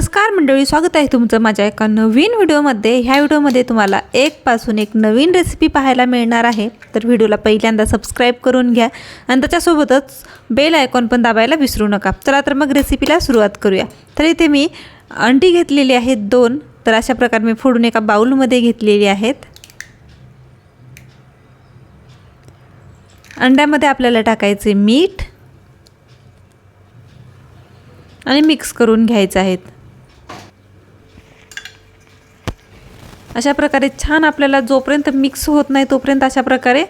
नमस्कार मंडळी स्वागत आहे तुमचं माझ्या एका नवीन व्हिडिओमध्ये. ह्या व्हिडिओमध्ये तुम्हाला एकपासून एक नवीन रेसिपी पाहायला मिळणार आहे. तर व्हिडिओला पहिल्यांदा सबस्क्राईब करून घ्या आणि त्याच्यासोबतच बेल आयकॉन पण दाबायला विसरू नका. चला तर मग रेसिपीला सुरुवात करूया. तर इथे मी अंडी घेतलेली आहेत दोन. तर अशा प्रकारे मी फोडून एका बाऊलमध्ये घेतलेली आहेत. अंड्यामध्ये आपल्याला टाकायचे मीठ आणि मिक्स करून घ्यायचं आहेत अशा प्रकारे छान आपल्याला जोपर्यंत मिक्स होत नाही तोपर्यंत अशा प्रकारे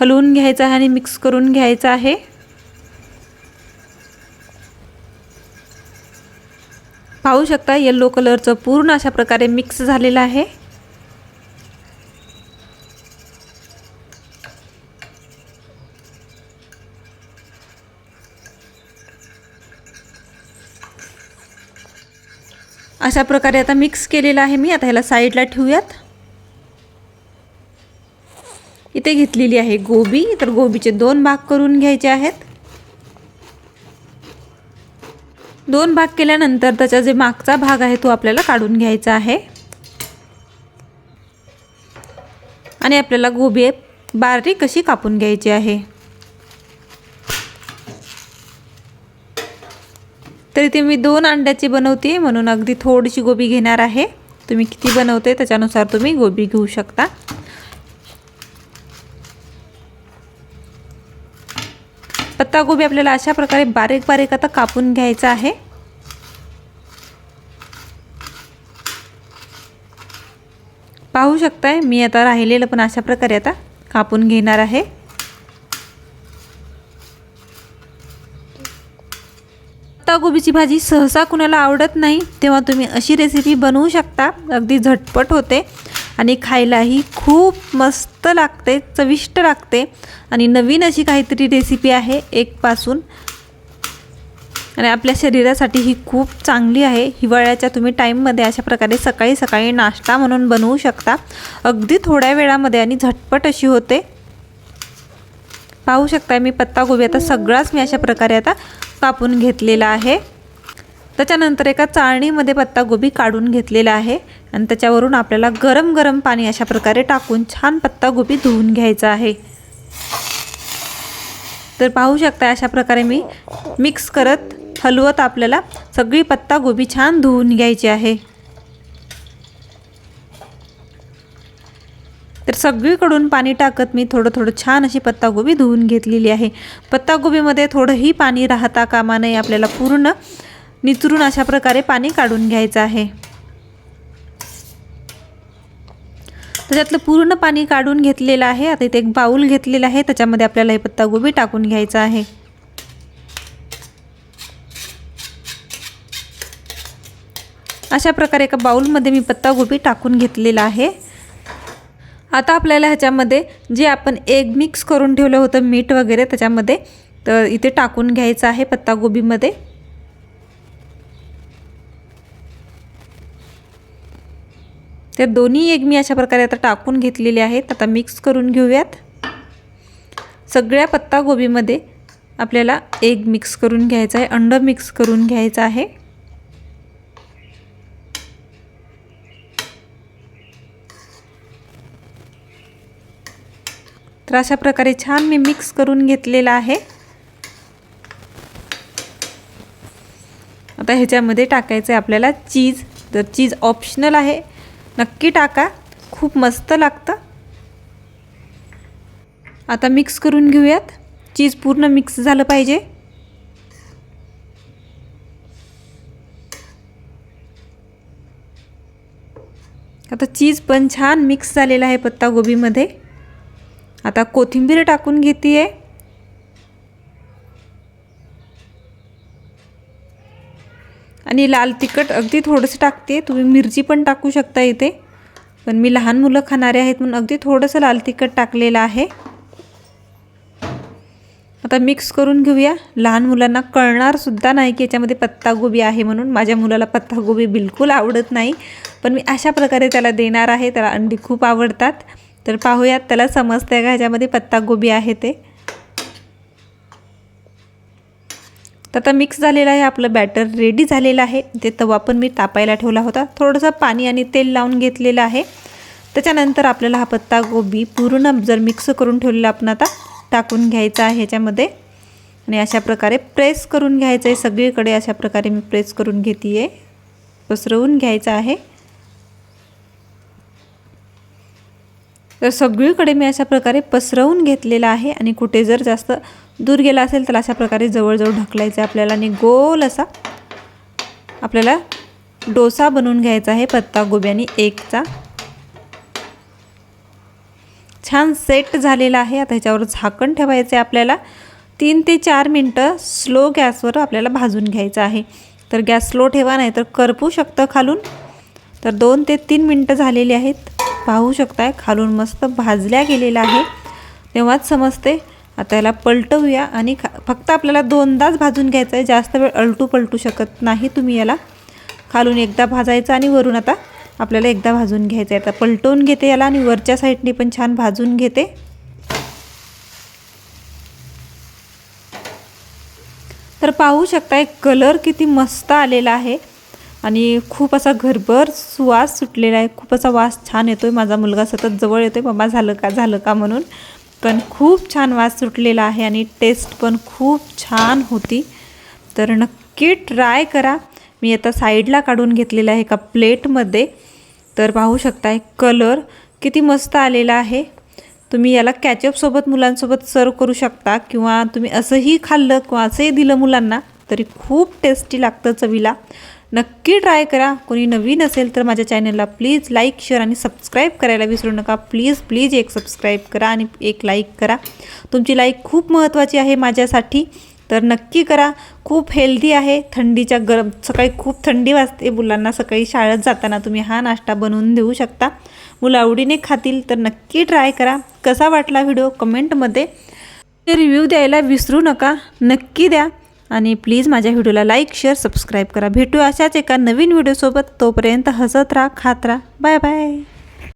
हलवून घ्यायचं आहे आणि मिक्स करून घ्यायचं आहे. पाहू शकता येल्लो कलरचं पूर्ण अशा प्रकारे मिक्स झालेलं आहे. अशा प्रकारे आता मिक्स केलेलं आहे मी. आता ह्याला साईडला ठेवूयात. इथे घेतलेली आहे गोबी. तर गोबीचे दोन भाग करून घ्यायचे आहेत. दोन भाग केल्यानंतर त्याचा जे मागचा भाग आहे तो आपल्याला काढून घ्यायचा आहे. आणि आपल्याला गोबी बारीक कशी कापून घ्यायची आहे. तर इथे मी दोन अंड्याची बनवते म्हणून अगदी थोडीशी गोबी घेणार आहे. तुम्ही किती बनवते त्याच्यानुसार तुम्ही गोबी घेऊ शकता. पत्तागोबी आपल्याला अशा प्रकारे बारीक बारीक आता कापून घ्यायचा आहे. पाहू शकताय मी आता राहिलेलं पण अशा प्रकारे आता कापून घेणार आहे. पत्तागोबीची भाजी सहसा कुणाला आवडत नाही तेव्हा तुम्ही अशी रेसिपी बनवू शकता. अगदी झटपट होते आणि खायलाही खूप मस्त लागते चविष्ट लागते. आणि नवीन अशी काहीतरी रेसिपी आहे एकपासून. आणि आपल्या शरीरासाठी ही खूप चांगली आहे. हिवाळ्याच्या तुम्ही टाईममध्ये अशा प्रकारे सकाळी सकाळी नाश्ता म्हणून बनवू शकता. अगदी थोड्या वेळामध्ये आणि झटपट अशी होते. पाहू शकता मी पत्तागोबी. आता सगळाच मी अशा प्रकारे आता कापून घेतलेला आहे. त्याच्यानंतर एका चाळणीमध्ये पत्तागोबी काढून घेतलेला आहे. आणि त्याच्यावरून आपल्याला गरम गरम पाणी अशा प्रकारे टाकून छान पत्तागोबी धुवून घ्यायचं आहे. तर पाहू शकता अशा प्रकारे मी मिक्स करत हलवत आपल्याला सगळी पत्तागोबी छान धुवून घ्यायची आहे. तर सगळीकडून पाणी टाकत मी थोडं थोडं छान अशी पत्तागोबी धुवून घेतलेली आहे. पत्तागोबीमध्ये थोडंही पाणी राहता कामा नये आपल्याला पूर्ण निचरून अशा प्रकारे पाणी काढून घ्यायचं आहे. त्याच्यातलं पूर्ण पाणी काढून घेतलेलं आहे. आता इथे एक बाऊल घेतलेला आहे. त्याच्यामध्ये आपल्याला हे पत्तागोबी टाकून घ्यायचं आहे. अशा प्रकारे एका बाऊलमध्ये मी पत्तागोबी टाकून घेतलेला आहे. आता आपल्याला ह्याच्यामध्ये जे आपण एग मिक्स करून ठेवलं होतं मीठ वगैरे त्याच्यामध्ये तर इथे टाकून घ्यायचं आहे पत्तागोबीमध्ये तर दोन्ही एग मी अशा प्रकारे आता टाकून घेतलेले आहेत. आता मिक्स करून घेऊयात. सगळ्या पत्तागोबीमध्ये आपल्याला एग मिक्स करून घ्यायचं आहे अंड मिक्स करून घ्यायचं आहे. तर अशा प्रकारे छान मी मिक्स करून घेतलेलं आहे. आता ह्याच्यामध्ये टाकायचं आहे आपल्याला चीज तर चीज ऑप्शनल आहे. नक्की टाका. खूप मस्त लागतं. आता मिक्स करून घेऊयात. चीज पूर्ण मिक्स झालं पाहिजे. आता चीज पण छान मिक्स झालेला आहे पत्तागोबीमध्ये. आता कोथिंबीर टाकून घेते आहे आणि लाल तिखट अगदी थोडंसं टाकते. तुम्ही मिरची पण टाकू शकता इथे. पण मी लहान मुलं खाणारे आहेत म्हणून अगदी थोडंसं लाल तिखट टाकलेलं आहे. आता मिक्स करून घेऊया. लहान मुलांना कळणारसुद्धा नाही की याच्यामध्ये पत्तागोबी आहे म्हणून. माझ्या मुलाला पत्तागोबी बिलकुल आवडत नाही. पण मी अशा प्रकारे त्याला देणार आहे. त्याला अंडी खूप आवडतात. तर पाहूयात त्याला समजतं का? ह्याच्यामध्ये पत्तागोबी आहे ते. तर आता मिक्स झालेलं आहे आपलं बॅटर रेडी झालेलं आहे. ते तवा पण मी तापायला ठेवला होता. थोडंसं पाणी आणि तेल लावून घेतलेलं आहे. त्याच्यानंतर आपल्याला हा पत्ता गोबी पूर्ण जर मिक्स करून ठेवलेला आपण आता टाकून घ्यायचा आहे ह्याच्यामध्ये. आणि अशा प्रकारे प्रेस करून घ्यायचं आहे. सगळीकडे अशा प्रकारे मी प्रेस करून घेते आहे पसरवून घ्यायचं आहे. तर सगळीकडे मी अशा प्रकारे पसरवून घेतलेलं आहे आणि कुठे जर जास्त दूर गेला असेल तर अशा प्रकारे जवळजवळ ढकलायचं आहे. आपल्याला आणि गोल असा आपल्याला डोसा बनवून घ्यायचा आहे पत्ता गोब्यानी एकचा. छान सेट झालेला आहे. आता ह्याच्यावर झाकण ठेवायचं आहे आपल्याला. तीन ते चार मिनटं स्लो गॅसवर आपल्याला भाजून घ्यायचं आहे. तर गॅस स्लो ठेवा नाही तर करपू शकतं खालून. तर दोन ते तीन मिनटं झालेली आहेत. पाहू शकताय. खालून मस्त भाजल्या गेलेला आहे. तेव्हाच समजते. आता याला पलटवूया आणि खा फक्त आपल्याला दोनदाच भाजून घ्यायचं आहे जास्त वेळ अलटू पलटू शकत नाही तुम्ही याला. खालून एकदा भाजायचं आणि वरून आता आपल्याला एकदा भाजून घ्यायचं आहे आता पलटवून घेते याला आणि वरच्या साईडने पण छान भाजून घेते. तर पाहू शकताय कलर किती मस्त आलेला आहे. आणि खूप असा घरभर सुवास सुटलेला आहे. खूप असा वास छान येतो आहे माझा मुलगा सतत जवळ येतो आहे मम्मा झालं का? झालं का? म्हणून. पण खूप छान वास सुटलेला आहे आणि टेस्ट पण खूप छान होती. तर नक्की ट्राय करा. मी आता साईडला काढून घेतलेला आहे एका प्लेटमध्ये तर पाहू शकताय कलर किती मस्त आलेला आहे. तुम्ही याला कॅचअपसोबत मुलांसोबत सर्व करू शकता किंवा तुम्ही असंही खाल्लं किंवा असंही दिलं मुलांना तरी खूप टेस्टी लागतं चवीला. नक्की ट्राय करा. कोणी नवीन असेल तर माझ्या चॅनलला प्लीज लाईक शेअर आणि सबस्क्राईब करायला विसरू नका. प्लीज प्लीज एक सबस्क्राईब करा आणि एक लाईक करा. तुमची लाईक खूप महत्त्वाची आहे माझ्यासाठी. तर नक्की करा. खूप हेल्दी आहे. थंडीच्या गरम सकाळी खूप थंडी वाजते. मुलांना सकाळी शाळेत जाताना तुम्ही हा नाश्ता बनवून देऊ शकता. मुलं आवडीने खातील तर नक्की ट्राय करा. कसा वाटला व्हिडिओ? कमेंटमध्ये रिव्ह्यू द्यायला विसरू नका. नक्की द्या. आणि प्लीज माझ्या व्हिडिओला लाईक शेअर सबस्क्राईब करा. भेटू अशाच एका नवीन व्हिडिओसोबत. तोपर्यंत हसत राहा खात राहा. Bye bye.